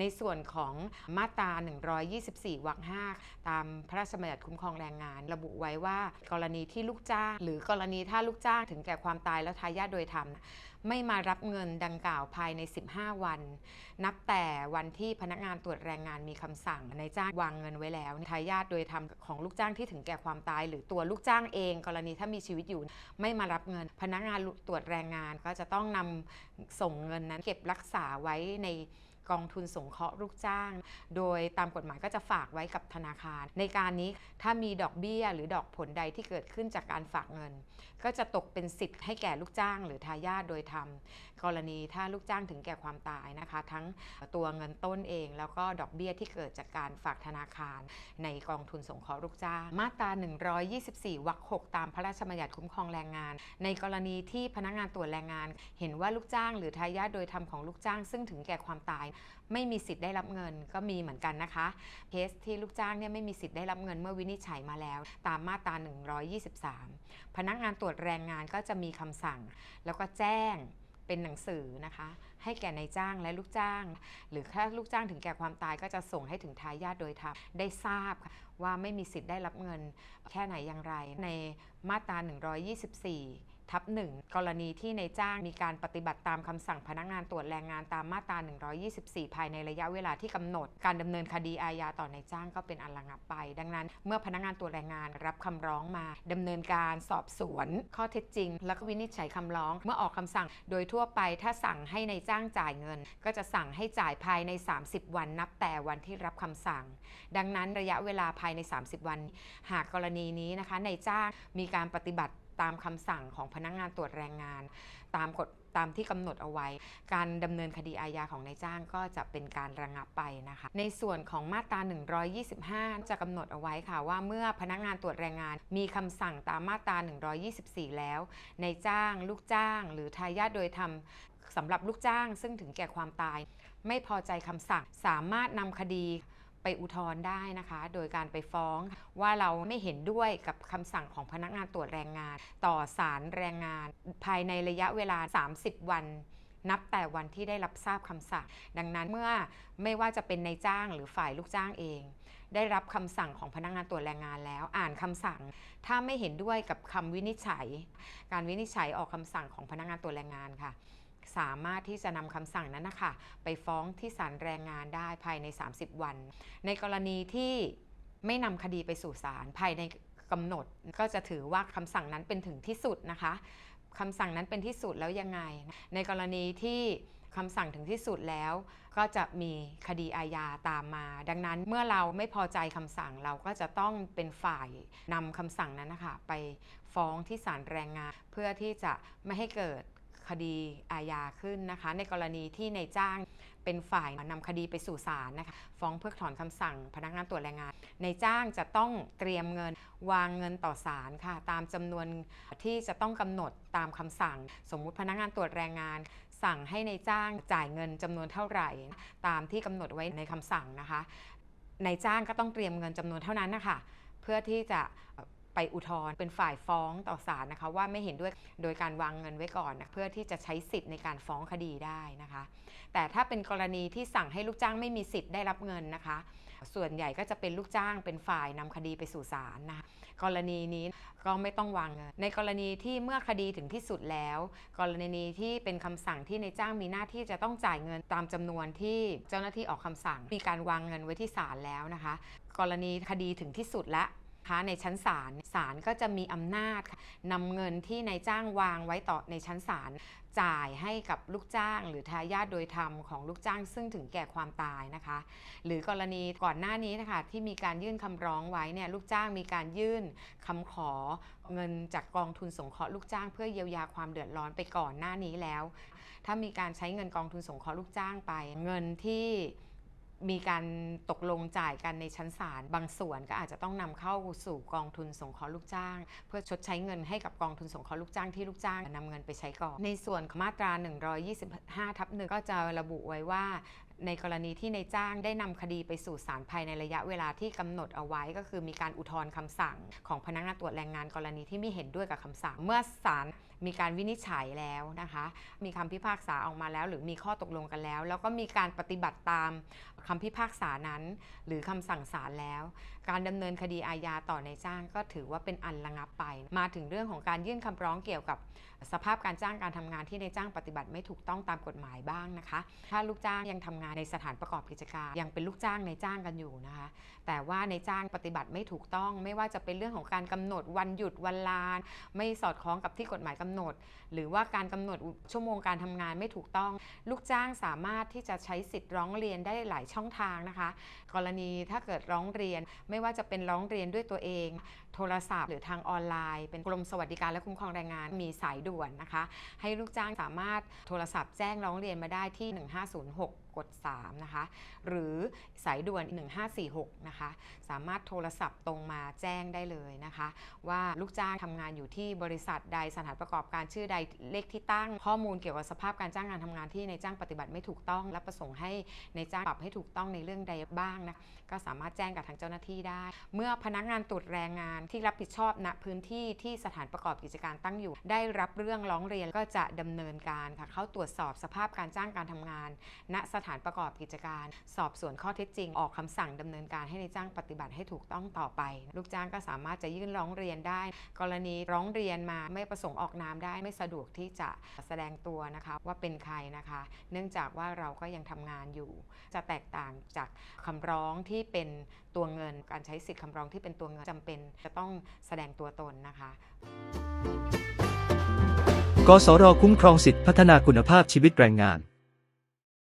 ในส่วนของมาตรา 124 วรรค 5 ตามพระราชบัญญัติคุ้มครองแรงงาน ระบุไว้ว่า กรณีที่ลูกจ้าง หรือกรณีถ้าลูกจ้างถึงแก่ความตายแล้วทายาทโดยธรรม ไม่มารับเงินดังกล่าวภายใน 15 วัน นับแต่วันที่พนักงานตรวจแรงงานมีคำสั่งในายจ้างวางเงินไว้แล้วทายาทโดยธรรมของลูกจ้างที่ถึงแก่ความตาย หรือตัวลูกจ้างเอง กรณีถ้ามีชีวิตอยู่ ไม่มารับเงิน พนักงานตรวจแรงงานก็จะต้องนำส่งเงินนั้นเก็บรักษาไว้ใน กองทุนสงเคราะห์ลูกจ้าง โดยตามกฎหมายก็จะฝากไว้กับธนาคาร ในการนี้ถ้ามีดอกเบี้ยหรือดอกผลใดที่เกิดขึ้นจากการฝากเงิน ก็จะตกเป็นสิทธิ์ให้แก่ลูกจ้าง หรือทายาทโดยธรรมกรณีถ้าลูกจ้างถึงแก่ความตายนะคะ ทั้งตัวเงินต้นเอง แล้วก็ดอกเบี้ยที่เกิดจากการฝากธนาคาร ในกองทุนสงเคราะห์ลูกจ้าง มาตรา 124 วรรค 6 ตามพระราชบัญญัติคุ้มครองแรงงาน ในกรณีที่พนักงานตรวจแรงงาน เห็นว่าลูกจ้าง หรือทายาทโดยธรรมของลูกจ้าง ซึ่งถึงแก่ความตายไม่มีสิทธิ์ได้รับเงินก็มีเหมือนกันนะคะเคสที่ลูกจ้างเนี่ยไม่มีสิทธิ์ได้รับเงินเมื่อวินิจฉัยมาแล้ว ตามมาตรา 123 พนักงานตรวจแรงงานก็จะมีคำสั่ง แล้วก็แจ้งเป็นหนังสือนะคะ ให้แก่นายจ้างและลูกจ้าง หรือถ้าลูกจ้างถึงแก่ความตายก็จะส่งให้ถึงทายาทโดยธรรมได้ทราบว่าไม่มีสิทธิ์ได้รับเงิน แค่ไหนอย่างไร ในมาตรา 124 ทับหนึ่งกรณีที่ในจ้างมีการปฏิบัติตามคำสั่งพนักงานตรวจแรงงานตามมาตรา 124 ภายในระยะเวลาที่กำหนด การดำเนินคดีอาญาต่อในจ้างก็เป็นอันระงับไป ดังนั้น เมื่อพนักงานตรวจแรงงานรับคำร้องมาดำเนินการสอบสวน ข้อเท็จจริง แล้วก็วินิจฉัยคำร้อง เมื่อออกคำสั่งโดยทั่วไปถ้าสั่งให้ในจ้างจ่ายเงิน ก็จะสั่งให้จ่ายภายใน 30 วันนับแต่วันที่รับคำสั่ง ดังนั้นระยะเวลาภายใน 30 วัน หากกรณีนี้นะคะในจ้างมีการปฏิบัติ ตามคำสั่งของพนักงานตรวจแรงงาน ตามกฎตามที่กำหนดเอาไว้ การดำเนินคดีอาญาของนายจ้างก็จะเป็นการระงับไปนะคะ ในส่วนของมาตรา 125 จะกำหนดเอาไว้ค่ะว่าเมื่อพนักงานตรวจแรงงาน มีคำสั่งตามมาตรา 124 แล้วนายจ้าง ลูกจ้าง หรือทายาทโดยธรรมสำหรับลูกจ้าง ซึ่งถึงแก่ความตาย ไม่พอใจคำสั่งสามารถนำคดี ไปอุทธรณ์ได้นะคะ โดยการไปฟ้องว่าเราไม่เห็นด้วยกับคำสั่งของพนักงานตรวจแรงงาน ต่อศาลแรงงาน ภายในระยะเวลา 30 วันนับแต่วันที่ได้รับทราบคำสั่ง ดังนั้นเมื่อไม่ว่าจะเป็นนายจ้างหรือฝ่ายลูกจ้างเอง ได้รับคำสั่งของพนักงานตรวจแรงงานแล้ว อ่านคำสั่ง ถ้าไม่เห็นด้วยกับคำวินิจฉัย การวินิจฉัยออกคำสั่งของพนักงานตรวจแรงงานค่ะ สามารถที่จะนำคำสั่งนั้นนะคะไปฟ้องที่ศาลแรงงานได้ภายใน 30 วัน ในกรณีที่ไม่นำคดีไปสู่ศาลภายในกำหนด ก็จะถือว่าคำสั่งนั้นเป็นถึงที่สุดนะคะคำสั่งนั้นเป็นที่สุดแล้วยังไง ในกรณีที่คำสั่งถึงที่สุดแล้วก็จะมีคดีอาญาตามมา ดังนั้นเมื่อเราไม่พอใจคำสั่งเราก็จะต้องเป็นฝ่ายนำคำสั่งนั้นนะคะไปฟ้องที่ศาลแรงงาน เพื่อที่จะไม่ให้เกิด คดีอาญาขึ้นนะคะ ในกรณีที่ในายจ้างเป็นฝ่ายนำคดีไปสู่ศาลนะคะฟ้องเพิกถอนคำสั่งพนักงานตรวจแรงงานในายจ้างจะต้องเตรียมเงินวางเงินต่อศาลค่ะ ตามจำนวนที่จะต้องกำหนดตามคำสั่ง สมมุติพนักงานตรวจแรงงาน สั่งให้ในายจ้างจ่ายเงินจำนวนเท่าไหร่ ตามที่กำหนดไว้ในคำสั่งนะคะนายจ้างก็ต้องเตรียมเงินจำนวนเท่านั้นนะคะเพื่อที่จะ ไปอุทธรณ์เป็นฝ่ายฟ้องต่อศาลนะคะว่าไม่เห็นด้วยโดยการวางเงินไว้ก่อนนะเพื่อที่จะใช้สิทธิ์ในการฟ้องคดีได้นะคะ แต่ถ้าเป็นกรณีที่สั่งให้ลูกจ้างไม่มีสิทธิ์ได้รับเงินนะคะ ส่วนใหญ่ก็จะเป็นลูกจ้างเป็นฝ่ายนำคดีไปสู่ศาลนะคะกรณีนี้ก็ไม่ต้องวางเงิน ในกรณีที่เมื่อคดีถึงที่สุดแล้ว กรณีที่เป็นคำสั่งที่ในจ้างมีหน้าที่จะต้องจ่ายเงินตามจำนวนที่เจ้าหน้าที่ออกคำสั่ง มีการวางเงินไว้ที่ศาลแล้วนะคะ กรณีคดีถึงที่สุดแล้วนะ คะในชั้นศาลศาลก็จะมีอำนาจนำเงินที่นายจ้างวางไว้ต่อในชั้นศาลจ่ายให้กับลูกจ้าง หรือทายาทโดยธรรมของลูกจ้าง ซึ่งถึงแก่ความตายนะคะ หรือกรณีก่อนหน้านี้นะคะที่มีการยื่นคำร้องไว้เนี่ยลูกจ้างมีการยื่นคำขอเงินจากกองทุนสงเคราะห์ลูกจ้าง เพื่อเยียวยาความเดือดร้อนไปก่อนหน้านี้แล้ว ถ้ามีการใช้เงินกองทุนสงเคราะห์ลูกจ้างไป เงินที่ มีการตกลงจ่ายกันในชั้นศาลบางส่วนก็อาจจะต้องนำเข้าสู่กองทุนสงเคราะห์ลูกจ้าง เพื่อชดใช้เงินให้กับกองทุนสงเคราะห์ลูกจ้างที่ลูกจ้างนำเงินไปใช้ก่อน ในส่วนมาตรา 125ทับหนึ่งก็จะระบุไว้ว่าในกรณีที่ในายจ้างได้นำคดีไปสู่ศาลภายในระยะเวลาที่กำหนดเอาไว้ ก็คือมีการอุทธรณ์คำสั่ง ของพนักงานตรวจแรงงานกรณีที่ไม่เห็นด้วยกับคำสั่ง เมื่อศาลมีการวินิจฉัยแล้วนะคะ มีคำพิพากษาออกมาแล้ว หรือมีข้อตกลงกันแล้ว แล้วก็มีการปฏิบัติตามคำพิพากษานั้น หรือคำสั่งศาลแล้ว การดำเนินคดีอาญาต่อในจ้างก็ถือว่าเป็นอันระงับไป มาถึงเรื่องของการยื่นคำร้องเกี่ยวกับสภาพการจ้างการทำงานที่ในจ้างปฏิบัติไม่ถูกต้องตามกฎหมายบ้างนะคะ ถ้าลูกจ้างยังทำงานในสถานประกอบกิจการ ยังเป็นลูกจ้างในจ้างกันอยู่นะคะ แต่ว่าในจ้างปฏิบัติไม่ถูกต้อง ไม่ว่าจะเป็นเรื่องของการกำหนดวันหยุดวันลาไม่สอดคล้องกับที่กฎหมายกำหนด หรือว่าการกำหนดชั่วโมงการทำงานไม่ถูกต้อง ลูกจ้างสามารถที่จะใช้สิทธิ์ร้องเรียนได้หลายช่องทางนะคะ กรณีถ้าเกิดร้องเรียนไม่ว่าจะเป็นร้องเรียนด้วยตัวเองโทรศัพท์ หรือทางออนไลน์ เป็นกรมสวัสดิการและคุ้มครองแรงงานมีสายด่วนนะคะ ให้ลูกจ้างสามารถโทรศัพท์แจ้งร้องเรียนมาได้ที่ 1506กด3นะคะ หรือสายด่วน 1546 นะคะ สามารถโทรศัพท์ตรงมาแจ้งได้เลยนะคะ ว่าลูกจ้างทำงานอยู่ที่บริษัทใดสถานประกอบการชื่อใดเลขที่ตั้งข้อมูลเกี่ยวกับสภาพการจ้างงานทำงานที่ในจ้างปฏิบัติไม่ถูกต้อง และประสงค์ให้ในจ้างปรับให้ถูกต้องในเรื่องใดบ้างนะก็สามารถแจ้งกับทางเจ้าหน้าที่ได้ เมื่อพนักงานตรวจแรงงานที่รับผิดชอบณพื้นที่ที่สถานประกอบกิจการตั้งอยู่ ได้รับเรื่องร้องเรียนก็จะดำเนินการค่ะเข้าตรวจสอบสภาพการจ้างการทำงาน ณสถานประกอบกิจการ สอบสวนข้อเท็จจริง ออกคำสั่งดำเนินการให้ในจ้างปฏิบัติให้ถูกต้องต่อไป ลูกจ้างก็สามารถจะยื่นร้องเรียนได้ กรณีร้องเรียนมาไม่ประสงค์ออกนามได้ไม่สะดวกที่จะแสดงตัวนะคะว่าเป็นใครนะคะ เนื่องจากว่าเราก็ยังทำงานอยู่ จะแตกต่างจาก คำร้องที่เป็นตัวเงิน การใช้สิทธิ์คำร้องที่เป็นตัวเงินจำเป็น จะต้องแสดงตัวตนนะคะ กสรคุ้มครองสิทธิพัฒนาคุณภาพชีวิตแรงงาน